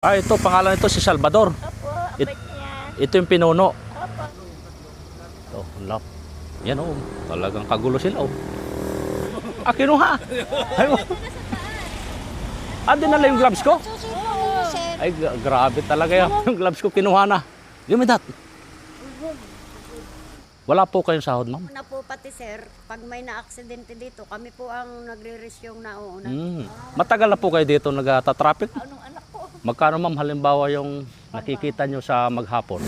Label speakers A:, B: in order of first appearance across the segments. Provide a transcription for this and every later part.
A: Ah, ito, pangalan nito si Salvador.
B: Opo,
A: It-. Ito yung pinuno.
B: Opo.
A: Ito, lap. Yan oh, talagang kagulo sila oh. Ah, kinuha. Ay, oh. Ah, dinala yung gloves ko? Ay, gra- grabe talaga yan. Yung gloves ko kinuha na. Give me that. Wala po kayong sahod, ma'am?
C: Na po pati sir, pag may na-aksidente dito, kami po ang nagre-resume na uuna.
A: Mm. Matagal na po kayo dito nagtatraffic?
B: Anong anak?
A: Magkano ma'am halimbawa yung nakikita nyo sa maghapon?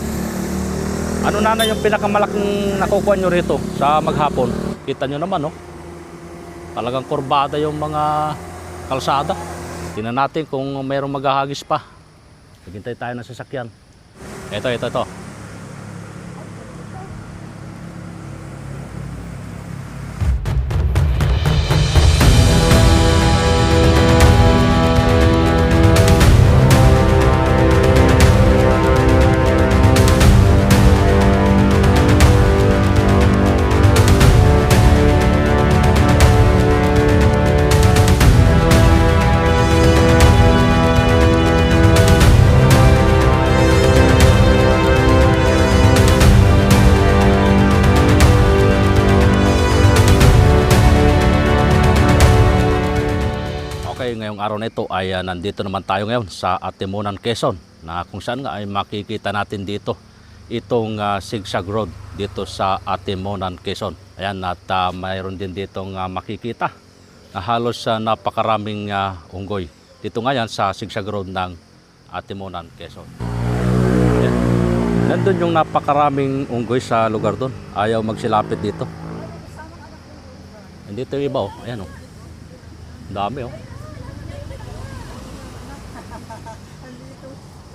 A: Ano na na yung pinakamalaking nakukuha nyo rito sa maghapon? Kita nyo naman, no? Talagang kurbada yung mga kalsada. Tingnan natin kung mayroong maghahagis pa. Naghintay tayo ng sasakyan. Ito, ito, ito. Ay ah, nandito naman tayo ngayon sa Atimunan, Quezon na kung saan nga ay makikita natin dito itong ah, Sigsag Road dito sa Atimunan, Quezon. Ayan, at ah, mayroon din ditong ah, makikita na halos sa napakaraming ah, unggoy. Dito nga yan sa Sigsag Road ng Atimunan, Quezon. Ayan. Nandun yung napakaraming unggoy sa lugar doon. Ayaw magsilapit dito. Nandito yung iba oh. Ayan oh. Dami oh.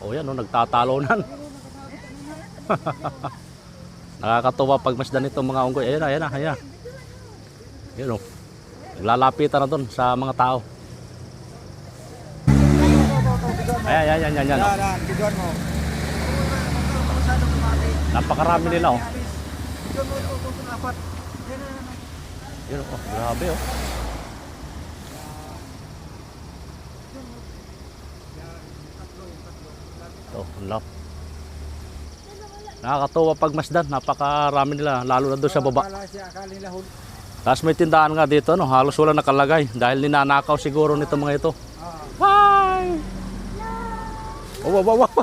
A: Oh yan, oh, nagtatalonan. Nakakatuwa pag masdan itong mga unggoy. Ayan na, ayan na, ayan na. Ayan oh. Naglalapitan na doon sa mga tao. Ayan, ayan, ayan, ayan, ayan.
D: mo.
A: Napakarami nila oh. Ayan oh, grabe oh. Ang lap. Nakakatuwa pag masdan, napakarami nila, lalo na doon sa baba. Tapos may tindahan nga dito, no? halos wala nakalagay dahil ninanakaw siguro nito mga ito. Why? Oh, wow, wow, wow.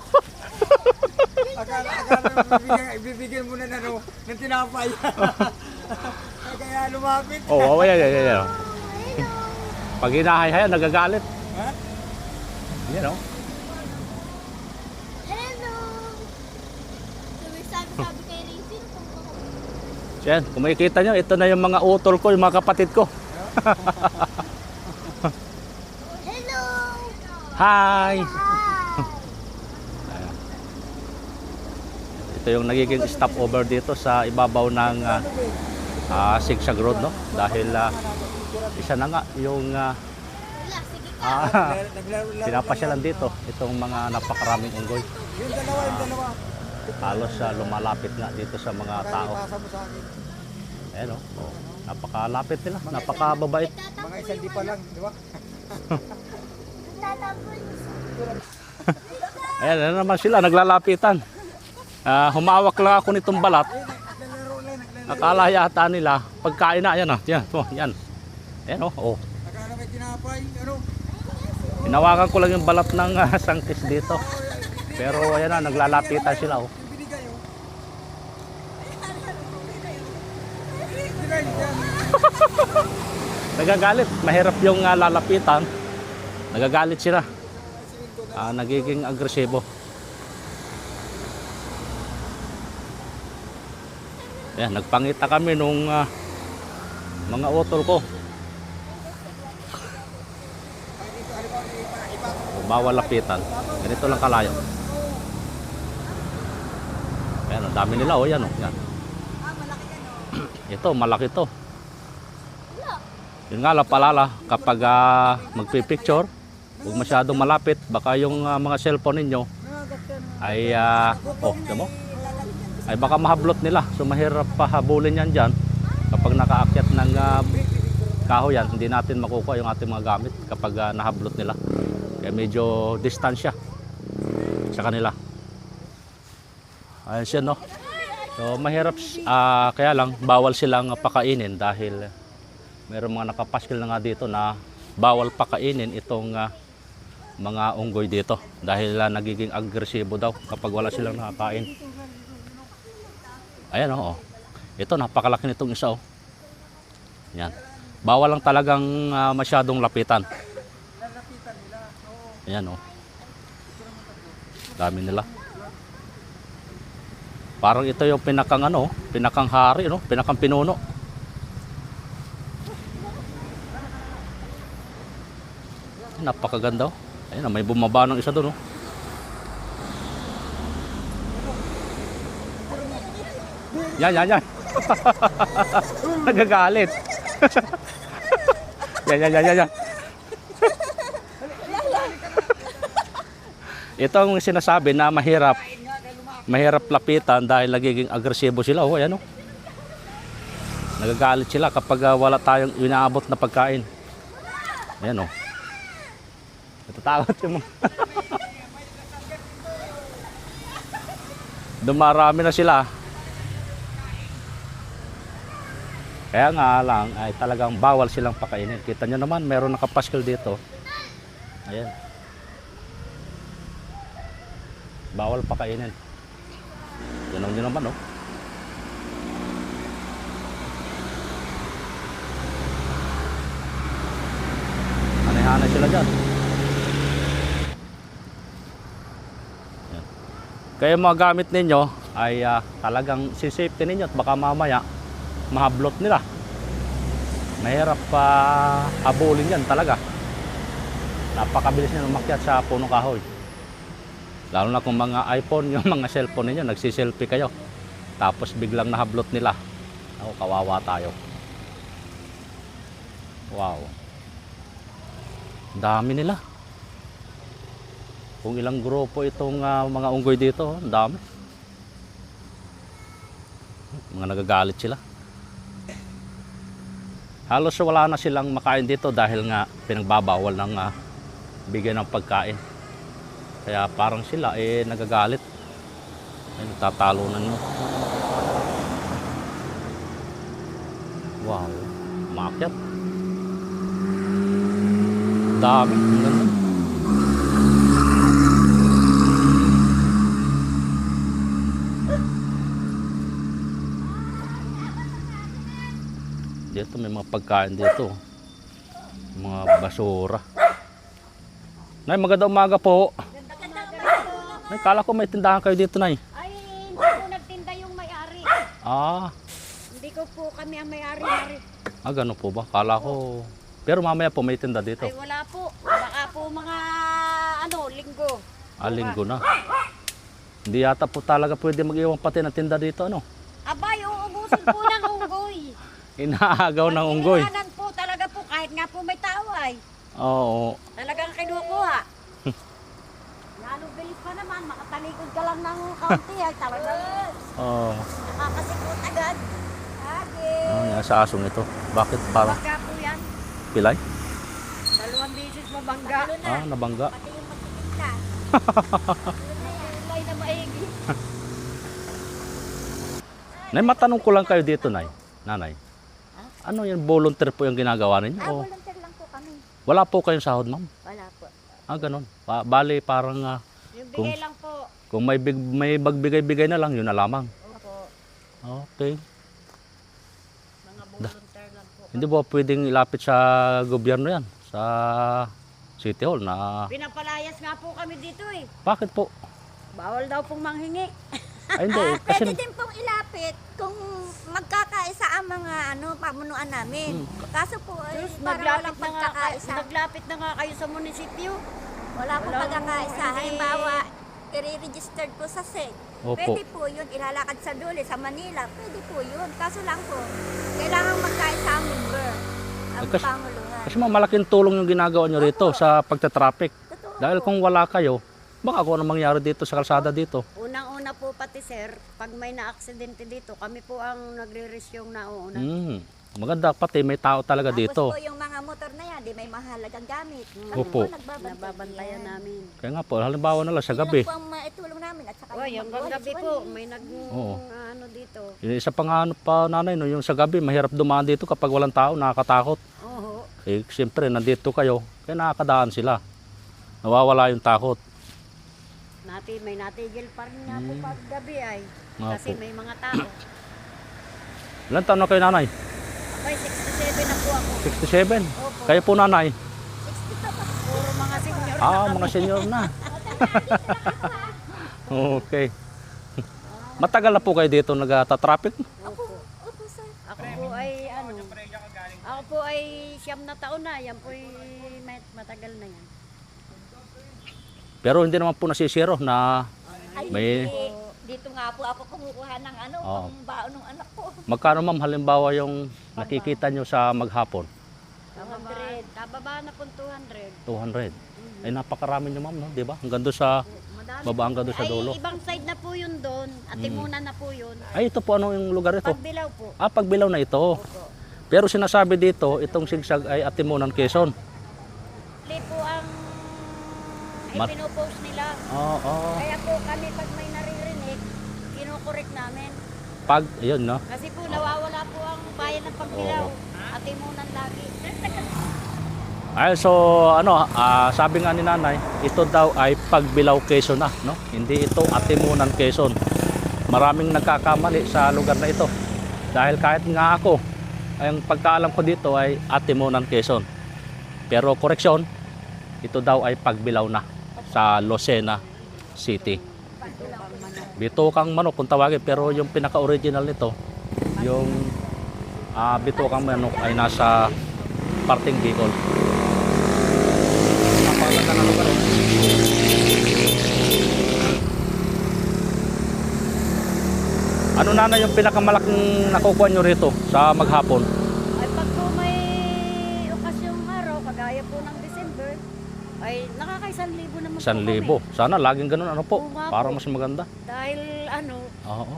D: Akala, akala bibigyan, ibibigyan mo na na no, ng tinapay. Kaya lumapit.
A: Oh, wow, yan, yan, yan. Pag hinahay-hayan, nagagalit.
D: Ha?
A: Yan, oh.
B: Hello!
A: Yan, kung makikita nyo, ito na yung mga utol ko, yung mga kapatid ko.
B: Hello!
A: Hi!
B: Hi!
A: Ito yung nagiging stopover dito sa ibabaw ng ah, ah, Sigsag Road, no? Dahil ah, isa na nga yung
D: Naglaro, laro.
A: pinapasyalan dito itong mga napakaraming unggoy.
D: Yung dalawa, yung dalawa.
A: Halos ah, lumalapit nga dito sa mga tao.
D: ipasa mo sa akin.
A: Ayan, oh. oh. Napakalapit nila, napakababait.
D: Mga isang di pa lang, di ba?
A: Ayan, ayan naman sila, naglalapitan. Ah, humawak lang ako nitong balat. Akala yata nila, pagkain na, yan ah. Yan, oh, yan. Ayan, oh. oh.
D: Akala may tinapay, ano?
A: Hinawakan ko lang yung balat ng ah, sangkis dito. Pero ayan na, naglalapitan sila oh. Nagagalit, mahirap yung ah, lalapitan. Nagagalit sila. Ah, nagiging agresibo. Ayan, nagpangita kami nung ah, mga utol ko. Bawal lapitan. Ganito lang kalayo. Ayan, ang dami nila oh, yan oh. Yan. Ito, malaki to. Yun nga lang palala, kapag ah, magpipicture, huwag masyadong malapit, baka yung ah, mga cellphone ninyo ay, ah, oh, mo? Ay baka mahablot nila. So mahirap pa habulin yan dyan. Kapag nakaakyat ng ah, kahoy yan, hindi natin makukuha yung ating mga gamit kapag ah, nahablot nila. Kaya medyo distansya. sa kanila. Ayun siya, no? So, mahirap, ah, kaya lang, bawal silang pakainin dahil meron mga nakapaskil na nga dito na bawal pakainin itong ah, mga unggoy dito dahil ah, nagiging agresibo daw kapag wala silang nakakain. Ayan, oh. Ito, napakalaki nitong isa, oh. Yan. Bawal lang talagang ah, masyadong lapitan. Ayan, oh. Dami nila. Parang ito yung pinakang ano, pinakang hari, no? Pinakang pinuno. Napakaganda, oh. Ayun, may bumaba ng isa doon, oh. Yan, yan, yan. Nagagalit. yan, yan, yan, yan, yan. Ito ang sinasabi na mahirap mahirap lapitan dahil nagiging agresibo sila. Oh, ayan oh. Nagagalit sila kapag ah, wala tayong inaabot na pagkain. Ayan oh. Natatakot yung mga... Dumarami na sila. Kaya nga lang ay talagang bawal silang pakainin. Kita nyo naman, meron nakapaskil dito. Ayan. Bawal pakainin. Yan nyo naman, oh. Hanay-hanay sila dyan. Yan. Kaya mga gamit ninyo ay ah, talagang si-safety ninyo at baka mamaya mahablot nila. Mahirap pa habulin yan talaga. Napakabilis nila umakyat sa punong kahoy. Lalo na kung mga iPhone, yung mga cellphone ninyo, nagsiselfie kayo. Tapos biglang nahablot nila. Ako, kawawa tayo. Wow. Dami nila. Kung ilang grupo itong ah, mga unggoy dito, ang dami. Mga nagagalit sila. Halos wala na silang makain dito dahil nga pinagbabawal ng ah, bigyan ng pagkain. Kaya parang sila eh nagagalit. Ay, nagtatalunan mo. Wow, umakyat. Dami. Ang ganda. Dito may mga pagkain dito. Mga basura. Nay, maganda umaga po. Nay, kala ko may tindahan kayo dito, Nay.
C: Ay, hindi po nagtinda yung may-ari.
A: Ah,
C: Hindi ko po kami ang may-ari. Mari.
A: ah ganun po ba? Kala ko... Pero mamaya po may tinda dito.
C: Ay, wala po. Baka po mga, ano, linggo.
A: Ah, linggo na. Hindi yata po talaga pwede mag-iwan pati ng tinda dito, ano?
C: Abay, uubusin po ng unggoy.
A: Inaagaw ng unggoy.
C: Pag po talaga po, kahit nga po may tao ay.
A: Oo.
C: Talagang kinukuha. Lalo bilis pa naman, makatalikod ka lang ng kaunti ay talagang
A: Oo.
C: nakakasikot agad. Agi.
A: Oh, yan sa asong ito. Bakit parang
C: Bangga po yan.
A: pilay?
C: Dalawang beses mabangga.
A: Ah, nabangga.
C: Pati yung magtitinda. Kulay na maigi.
A: Nay, matanong ko lang kayo dito, Nay. Nanay. Ano yung volunteer po yung ginagawa ninyo?
B: Ah,
A: O
B: volunteer lang po kami.
A: wala po kayong sahod, ma'am? Ah, ganun. Ba- bali, parang ah,
C: Yung
A: Kung-
C: bigay lang po.
A: kung may, big, may magbigay-bigay na lang, yun na lamang.
C: Opo.
A: Okay.
C: Mga volunteer lang po.
A: Hindi ba pwedeng ilapit sa gobyerno yan? Sa City Hall na...
C: Pinapalayas nga po kami dito eh.
A: Bakit po?
C: Bawal daw pong manghingi.
A: Ay, hindi. Kasi...
B: Pwede din pong ilapit kung magkakaisa ang mga ano pamunuan namin. Kaso po ay
C: Sus,
B: parang
C: naglapit
B: walang
C: na, nga,
B: pagkakaisa.
C: naglapit na nga kayo sa munisipyo.
B: Wala
C: Walang-
B: pagkakaisa.
C: hindi.
B: Halimbawa, i-registered po sa SEC.
A: Opo.
B: Pwede po yun. Ilalakad sa Duli, sa Manila. Pwede po yun. Kaso lang po, kailangan magkaisa ang member. Ang
A: Eh, kasi-
B: pangulungan.
A: Kasi mga malaking tulong yung ginagawa nyo rito sa pagtatraffic.
B: Totoo
A: Dahil
B: po.
A: kung wala kayo, baka kung ano mangyari dito sa kalsada dito.
C: Unang-una po pati sir, pag may na-aksidente dito, kami po ang nagre-resume na una.
A: Hmm. Maganda pati may tao talaga
B: Tapos
A: dito.
B: po yung mga motor na yan, di may mahalagang gamit.
C: Mm.
B: Kami
A: Opo.
B: po nagbabantayan.
C: Nababantayan namin.
A: Kaya nga po, halimbawa na lang sa gabi.
B: Yun lang po ang ma-
C: Oy, hanggang gabi po, may nag
A: Oo.
C: ano dito.
A: Yung isa pa nga ano pa nanay, no, yung sa gabi, mahirap dumaan dito kapag walang tao, nakakatakot.
C: Oo.
A: Eh, siyempre, nandito kayo, kaya nakakadaan sila. Nawawala yung takot.
C: Nati, may natigil pa rin nga po pag gabi ay.
A: Nga
C: Kasi
A: po.
C: may mga tao.
A: Ilan taon na kayo nanay?
C: Ako'y 67 na po ako.
A: 67.
C: Opo.
A: Kayo po nanay?
C: Puro mga senior na
A: Ah,
C: kami.
A: mga senior na. okay. Matagal na po kayo dito nagtatraffic?
C: Opo.
B: Opo, sir.
C: Ako po ay ano. Ako po ay siyam na taon na. Yan po ay may- matagal na yan.
A: Pero hindi naman po nasisiro na
B: Ay,
A: May-
B: hindi. Dito nga po ako kumukuha ng ano,
A: Oo.
B: pang baon ng anak ko.
A: magkano ma'am halimbawa yung nakikita nyo sa maghapon?
C: Kababa, kababa na po 200.
A: 200. Ay napakarami nyo ma'am, no? di ba? Hanggang doon sa
C: Madami.
A: baba hanggang doon sa
C: Ay,
A: dulo.
C: ibang side na po yun doon. At Timuna na po yun.
A: Ay ito po ano yung lugar ito?
C: Pagbilaw po.
A: Ah, pagbilaw na ito.
C: Opo.
A: Pero sinasabi dito, itong sigsag ay Atimunan Quezon.
C: Li po ang ay
A: Mat-
C: pinopost nila.
A: Oo.
C: Kaya po kami pag may naririnig, kinukorek namin.
A: Pag, yun no?
C: Kasi po nawawala po ang bayan ng Pagbilaw.
A: Oo.
C: At Timunan lagi.
A: Ay, so ano, ah, sabi nga ni nanay, ito daw ay Pagbilaw Quezon na, no? Hindi ito Atimunan Quezon. Maraming nagkakamali sa lugar na ito. Dahil kahit nga ako, ang pagkaalam ko dito ay Atimunan Quezon. Pero koreksyon, ito daw ay Pagbilaw na sa Lucena City. Bitukang manok kung tawagin, pero yung pinaka-original nito, yung ah, bitukang manok ay nasa parting Bicol. Ano na na yung pinakamalaking nakukuha nyo rito sa maghapon?
C: Po libo.
A: Sana laging ganun ano po,
C: Oo nga
A: para
C: po.
A: mas maganda.
C: Dahil ano,
A: Oo.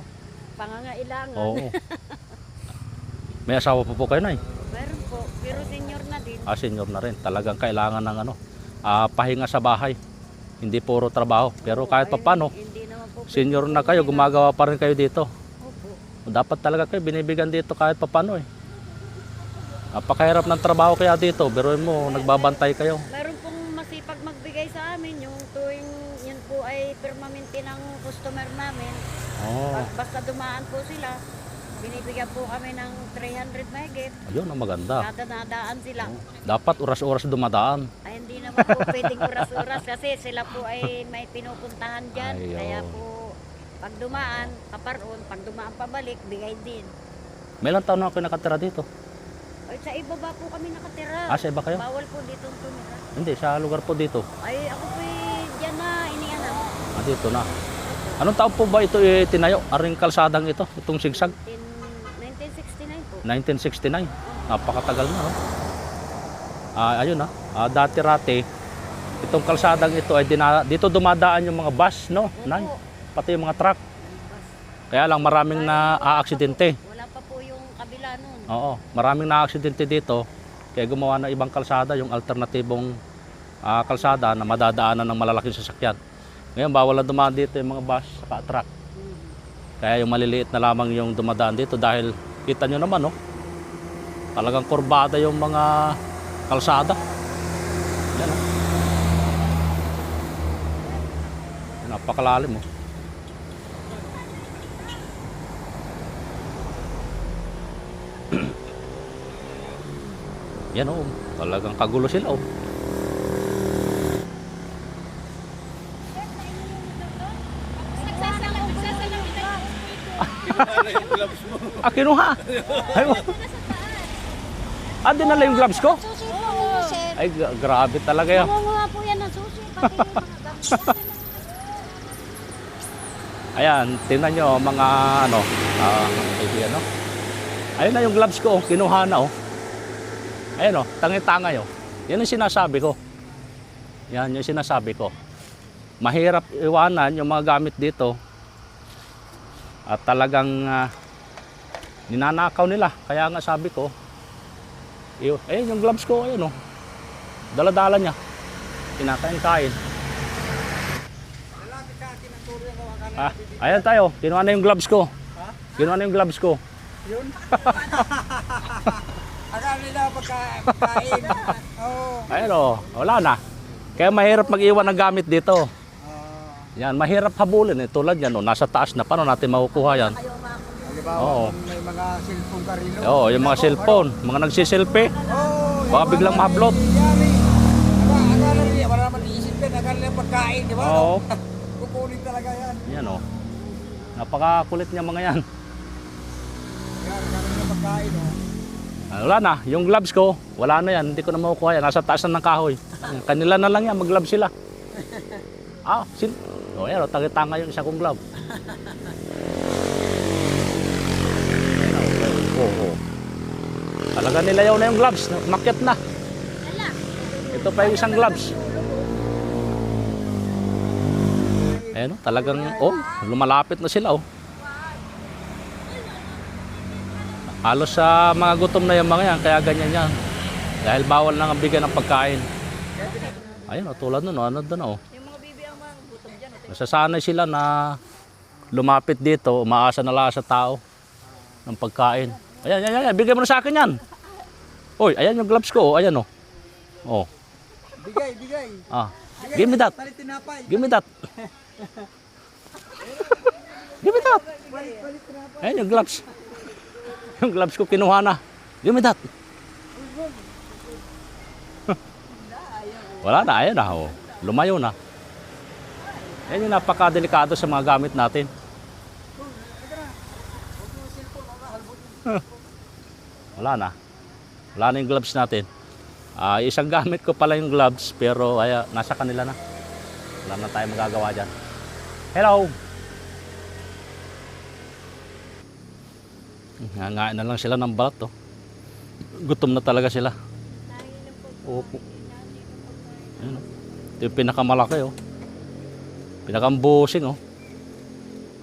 C: pangangailangan.
A: Oo. May asawa po po kayo na eh.
C: Meron po, pero senior na din.
A: Ah, senior na rin. Talagang kailangan ng ano, ah, pahinga sa bahay. Hindi puro trabaho. Pero kahit
C: Ay,
A: pa paano,
C: Hindi naman po.
A: senior na kayo, gumagawa pa rin kayo dito.
C: Opo.
A: Dapat talaga kayo binibigyan dito kahit papano eh. Napakahirap ng trabaho kaya dito, pero mo, nagbabantay kayo.
C: Meron pong masipag magbigay sa amin yung tuwing yun po ay permanente ng customer namin.
A: Oh,
C: basta dumaan po sila, binibigyan po kami ng 300 mahigit.
A: ayun ang maganda.
C: Kada nadaan sila.
A: Dapat oras-oras dumadaan.
C: Ay hindi naman po pwedeng oras-oras kasi sila po ay may pinupuntahan dyan.
A: Ayun.
C: Kaya po pag dumaan, kaparoon, pag dumaan pabalik, bigay din.
A: May ilang taon na kayo nakatira dito?
C: Ay sa ibaba po kami nakatira.
A: Ah, sa iba kayo?
C: Bawal po dito tumira.
A: Hindi, sa lugar po dito.
C: Ay ako po eh, dyan na inianak.
A: Ah, dito na. Anong taon po ba ito eh, tinayo? Aring kalsadang ito, itong sigsag?
C: 1969 po.
A: 1969. Napakatagal na. Oh. Ah, ayun ah. Ah, dati-rati, itong kalsadang ito ay dina, dito dumadaan yung mga bus, no? Nay, pati yung mga truck. Kaya lang maraming na aaksidente.
C: Wala pa po yung kabila nun.
A: Oo, maraming na-aksidente dito. Kaya gumawa ng ibang kalsada, yung alternatibong ah, kalsada na madadaanan ng malalaking sasakyan. Ngayon, bawal na dumaan dito yung mga bus sa truck. Kaya yung maliliit na lamang yung dumadaan dito dahil kita nyo naman, no? Talagang kurbada yung mga kalsada. Yan, oh. Yan, Napakalalim, oh. Yan oh, talagang kagulo sila oh. Ah, kinuha. Ay, oh. ah, dinala yung gloves ko? Ay, gra- grabe talaga yan.
C: Nangunguha po yan ng susi.
A: Ayan, tingnan nyo mga ano, ah, kaibigan, no? Ayun na yung gloves ko, oh, kinuha na oh. Ayun oh, tangi-tangay oh. Yan yung sinasabi ko. Yan yung sinasabi ko. Mahirap iwanan yung mga gamit dito. At talagang ah, ninanakaw nila. Kaya nga sabi ko, iyo, ayun yung gloves ko, ayun oh. Dala-dala niya. Kinakain-kain. Ah, ayan tayo. Kinuha na yung gloves ko. Kinuha na yung gloves ko.
D: Yun. Akala nila pagka, pagkain. Oo.
A: Ayun o, wala na. Kaya mahirap mag-iwan ng gamit dito.
D: Ah,
A: Yan, mahirap habulin eh. Tulad yan, oh, nasa taas na. Paano natin makukuha yan?
D: Halimbawa,
A: Oo.
D: kung may mga cellphone ka rin.
A: Oo, yung mga cellphone, mga nagsiselfie.
D: Oo.
A: Baka biglang mahablot.
D: Yari. Aka- Akala nila, wala naman iisipin. Akala nila pagkain, di ba?
A: Oo.
D: Kukunin talaga yan.
A: Yan o. Napakakulit niya mga yan.
D: Yan, akala nila pagkain, oh.
A: Ah, Wala na, yung gloves ko, wala na yan. Hindi ko na makukuha yan. Nasa taas na ng kahoy. Kanila na lang yan, mag-gloves sila. Ah, sin... O yan, o, tangitanga yung isa kong glove. Oo. Talaga nilayaw na yung gloves. Makyat na. Ito pa yung isang gloves. Ayan o, talagang, oh, lumalapit na sila oh. Halos sa mga gutom na yung mga yan, kaya ganyan yan. Dahil bawal na nga bigyan ng pagkain. Ayun, oh, tulad nun, oh, ano doon, oh.
B: Yung mga bibi ang mga gutom dyan.
A: Nasasanay sila na lumapit dito, umaasa na lang sa tao ng pagkain. Ayan, ayan, ayan, bigyan mo na sa akin yan. Uy, ayan yung gloves ko, oh, ayan, oh. Oh,
D: Bigay, bigay.
A: ah. Give me that. Give me that. Give me that. Ayan yung gloves. Yung gloves ko kinuha na. Give me that. Wala na, ayan na. Oh. Lumayo na. Yan yung napakadelikado sa mga gamit natin. Wala na. Wala na yung gloves natin. Ah, isang gamit ko pala yung gloves pero ay, nasa kanila na. Wala na tayo magagawa dyan. Hello! Nangain na lang sila ng balat, oh. Gutom na talaga sila. Opo. Ayan, oh. Ito yung pinakamalaki, oh. Pinakambusing, oh.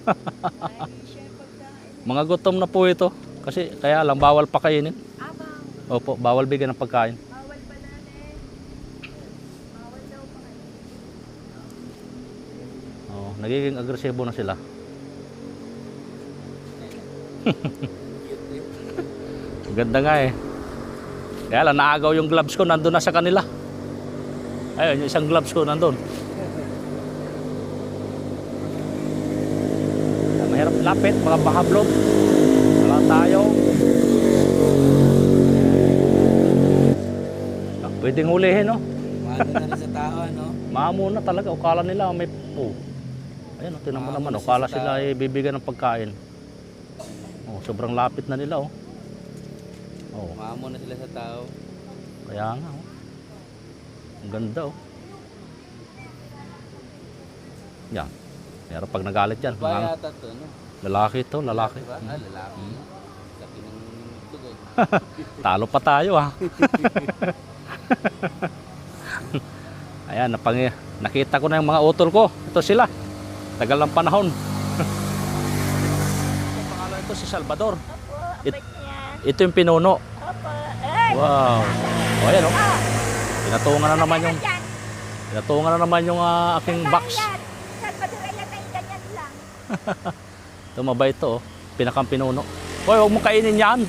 A: Mga gutom na po ito. Kasi kaya lang, bawal pa kainin.
B: Abang,
A: Opo, bawal bigyan ng pagkain.
B: bawal pala na eh. Bawal daw pa kayo.
A: Oh, nagiging agresibo na sila. Ganda nga eh. Kaya lang naagaw yung gloves ko nandun na sa kanila. Ayun, yung isang gloves ko nandun. Mahirap lapit, mga bahablog. Tayo. Ah, Pwedeng hulihin, no?
D: Mano na rin sa tao, ano?
A: Maamo na talaga. Ukala nila may... Oh. Ayan, oh, tinan mo naman. Ukala sila ay bibigyan ng pagkain. Oh, sobrang lapit na nila, oh. Oh,
D: Mamo na sila sa tao.
A: kaya nga, oh. Ang ganda, oh. Yan. Pero pag nagalit yan, mga
D: yata to, no?
A: lalaki to, lalaki.
D: Diba? Ah, lalaki. Tugay.
A: Talo pa tayo, ah. Ayan, napang, nakita ko na yung mga utol ko. Ito sila. Tagal ng panahon. Ang pangalan ito si Salvador.
B: Opo,
A: It-. Ito yung pinuno.
B: Opo, ay!
A: Wow. O ayan, oh. Pinatungan na naman yung pinatungan na naman yung ah, aking box.
B: Salvador ay yan ay ganyan lang.
A: Tumaba ito, oh. Pinakang pinuno. Hoy, huwag mo kainin yan.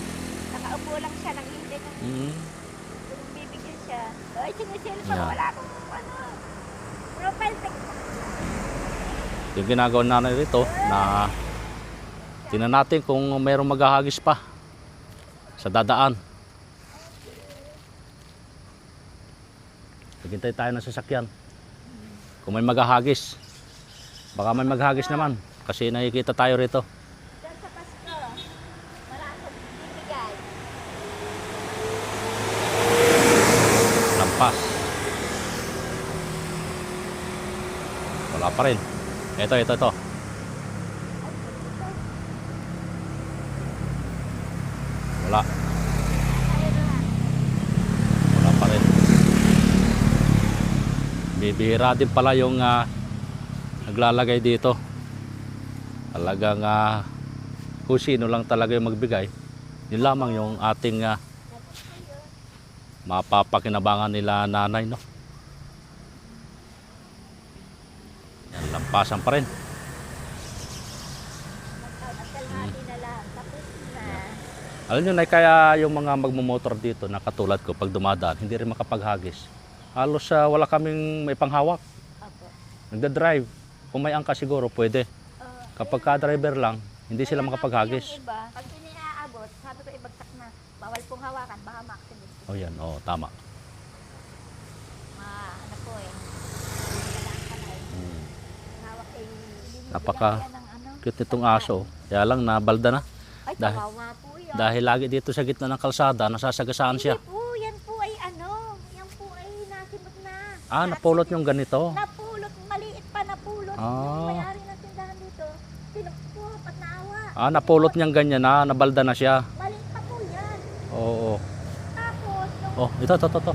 B: Nakaupo lang siya ng hindi nung
A: Mm.
B: nung bibigyan siya. Ay, sinisilpa,
A: Yeah.
B: wala akong ano. Profile pic.
A: Yung ginagawa natin rito na tingnan natin kung mayroong maghahagis pa sa dadaan. Naghintay tayo ng sasakyan. Kung may maghahagis. Baka may maghagis naman kasi nakikita tayo rito.
B: Diyan sa Pasko, wala akong bibigay.
A: Lampas. Wala pa rin. Ito, ito, ito. Wala. Wala pa rin. Bibihira din pala yung ah, naglalagay dito. Talagang ah, kung sino lang talaga yung magbigay. Yun lamang yung ating ah, mapapakinabangan nila nanay no lampasan pa rin. Hmm. Alam nyo na kaya yung mga magmumotor dito na katulad ko pag dumadaan, hindi rin makapaghagis. Halos uh, wala kaming may panghawak. Nagda-drive. Kung may angka siguro, pwede.
B: Ah,
A: Kapag ka-driver lang, hindi sila makapaghagis.
B: Pag inaabot, sabi ko eh, ibagsak na, bawal pong hawakan, baka ma-accident.
A: Oh yan, oh, tama. Napaka- Cute nitong aso. Kaya lang, nabalda na.
B: Ay,
A: Dahil-
B: kawawa po yun.
A: Dahil lagi dito sa gitna ng kalsada, nasasagasaan siya.
B: Hindi po, yan po ay ano, yan po ay nasimot na.
A: Ah, napulot yung ganito.
B: Napulot, maliit pa napulot.
A: Ah.
B: May-ari ng tindahan dito, pinukpo, pat naawa.
A: Ah, napulot niyang ganyan na, nabalda na siya.
B: Maliit pa po yan.
A: Oo.
B: Tapos, nung
A: Oh, ito, ito, ito. ito.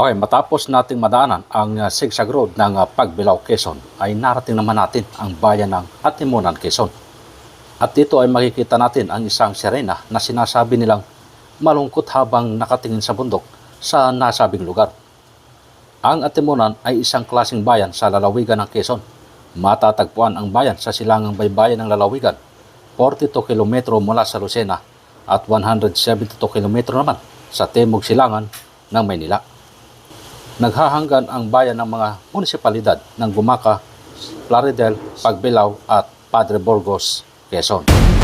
A: Okay, matapos nating madaanan ang zigzag road ng uh, Pagbilao, Quezon, ay narating naman natin ang bayan ng Atimunan, Quezon. At dito ay makikita natin ang isang sirena na sinasabi nilang malungkot habang nakatingin sa bundok sa nasabing lugar. Ang Atimunan ay isang klaseng bayan sa lalawigan ng Quezon. Matatagpuan ang bayan sa silangang baybayin ng lalawigan, 42 kilometro mula sa Lucena at 172 kilometro naman sa timog silangan ng Maynila naghahanggan ang bayan ng mga munisipalidad ng Gumaca, Plaridel, Pagbilao at Padre Burgos, Quezon.